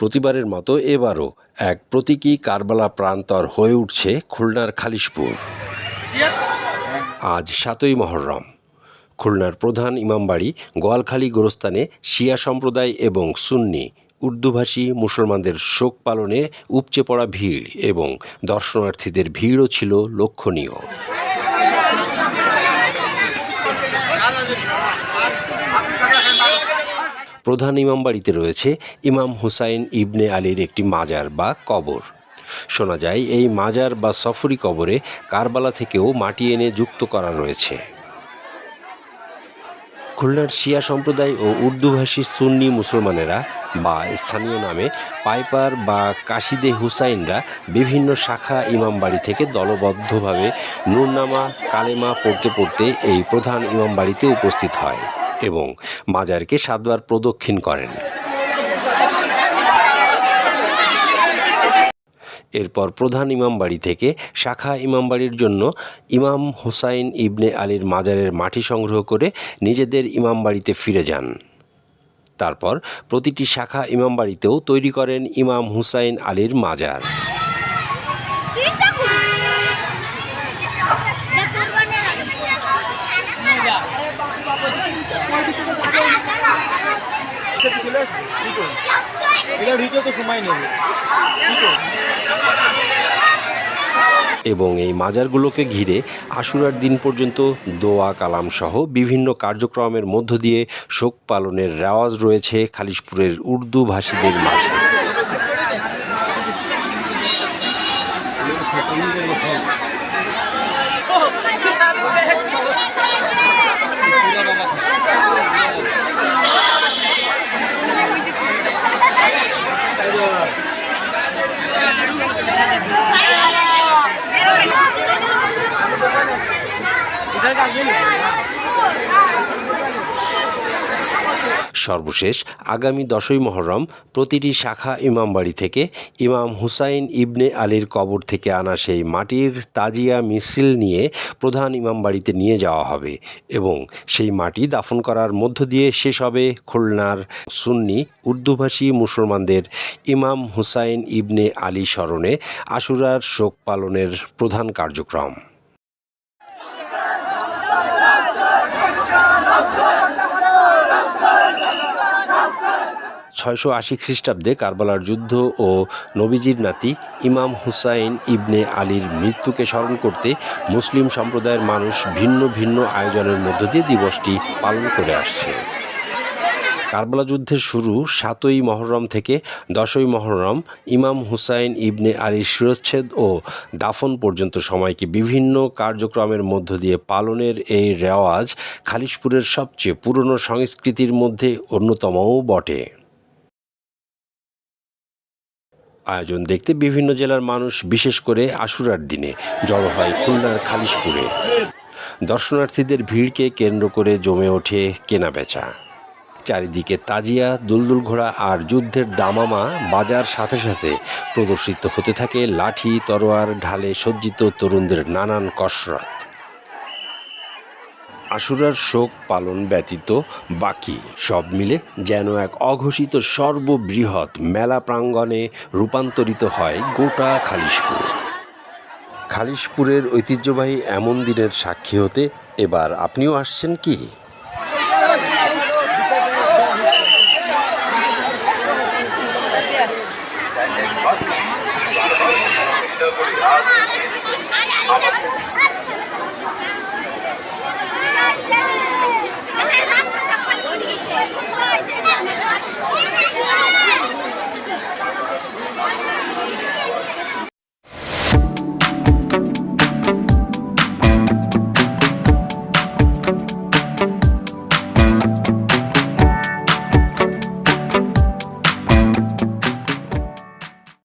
প্রতিবারের মতো এবারও এক প্রতীকী কারবালা প্রান্তর হয়ে উঠছে খুলনার খালিশপুর আজ সাতই মহরম খুলনার প্রধান ইমামবাড়ি গোয়ালখালী গোরস্থানে শিয়া সম্প্রদায় এবং সুন্নি উর্দুভাষী মুসলমানদের শোক পালনে উপচে পড়া ভিড় এবং দর্শনার্থীদের ভিড়ও ছিল লক্ষণীয় প্রধান ইমাম বাড়িতে রয়েছে ইমাম হুসাইন ইবনে আলীর একটি মাজার বা কবর। শোনা যায়, এই মাজার বা সফরি কবরে কারবালা থেকেও মাটি এনে যুক্ত করা রয়েছে। খুলনার শিয়া সম্প্রদায় ও উর্দুভাষী সুন্নি মুসলমানেরা বা স্থানীয় নামে পাইপার বা কাশিদে হুসাইনরা বিভিন্ন শাখা ইমামবাড়ি থেকে দলবদ্ধভাবে নূরনামা, কালেমা পড়তে পড়তে এই প্রধান ইমামবাড়িতে উপস্থিত হয়। এবং মাজারকে সাতবার প্রদক্ষিণ করেন। এরপর প্রধান ইমামবাড়ি থেকে শাখা ইমামবাড়ির জন্য ইমাম হুসাইন ইবনে আলীর মাজারের মাটি সংগ্রহ করে নিজেদের ইমামবাড়িতে ফিরে যান। তারপর প্রতিটি শাখা ইমামবাড়িতেও তৈরি করেন ইমাম হুসাইন আলীর মাজার। এবং এই মাজারগুলোকে ঘিরে আশুরার দিন পর্যন্ত দোয়া, কালাম সহ বিভিন্ন কার্যক্রমের মধ্য দিয়ে শোক পালনের রেওয়াজ রয়েছে খালিশপুরের উর্দু ভাষীদের মাঝে। সর্বশেষ, আগামী দশই মহরম প্রতিটি শাখা ইমামবাড়ি থেকে ইমাম হুসাইন ইবনে আলীর কবর থেকে আনা সেই মাটির তাজিয়া মিছিল নিয়ে প্রধান ইমামবাড়িতে নিয়ে যাওয়া হবে এবং সেই মাটি দাফন করার মধ্য দিয়ে শেষ হবে খুলনার সুন্নি উর্দুভাষী মুসলমানদের ইমাম হুসাইন ইবনে আলী স্মরণে আশুরার শোক পালনের প্রধান কার্যক্রম। ছয়শো আশি খ্রিস্টাব্দে কারবালার যুদ্ধ ও নবীজির নাতি ইমাম হুসাইন ইবনে আলীর মৃত্যুকে স্মরণ করতে মুসলিম সম্প্রদায়ের মানুষ ভিন্ন ভিন্ন আয়োজনের মধ্য দিয়ে দিবসটি পালন করে আসছে। কারবালা যুদ্ধের শুরু সাতই মহরম থেকে দশই মহরম ইমাম হুসাইন ইবনে আলীর শিরচ্ছেদ ও দাফন পর্যন্ত সময়কে বিভিন্ন কার্যক্রমের মধ্য দিয়ে পালনের এই রেওয়াজ খালিশপুরের সবচেয়ে পুরনো সংস্কৃতির মধ্যে অন্যতমও বটে। আয়োজন দেখতে বিভিন্ন জেলার মানুষ, বিশেষ করে আশুরার দিনে জড়ো হয় খুলনার খালিশপুরে। দর্শনার্থীদের ভিড়কে কেন্দ্র করে জমে ওঠে কেনাবেচা। চারিদিকে তাজিয়া, দুলদুল ঘোড়া আর যুদ্ধের দামামা বাজার সাথে সাথে প্রদর্শিত হতে থাকে লাঠি, তরোয়ার, ঢালে সজ্জিত তরুণদের নানান কসরত। আশুরার শোক পালন ব্যতীত বাকি সব মিলে যেন এক অঘোষিত সর্ববৃহৎ মেলা প্রাঙ্গণে রূপান্তরিত হয় গোটা খালিশপুর। খালিশপুরের ঐতিহ্যবাহী এমন দিনের সাক্ষী হতে এবার আপনিও আসছেন কি?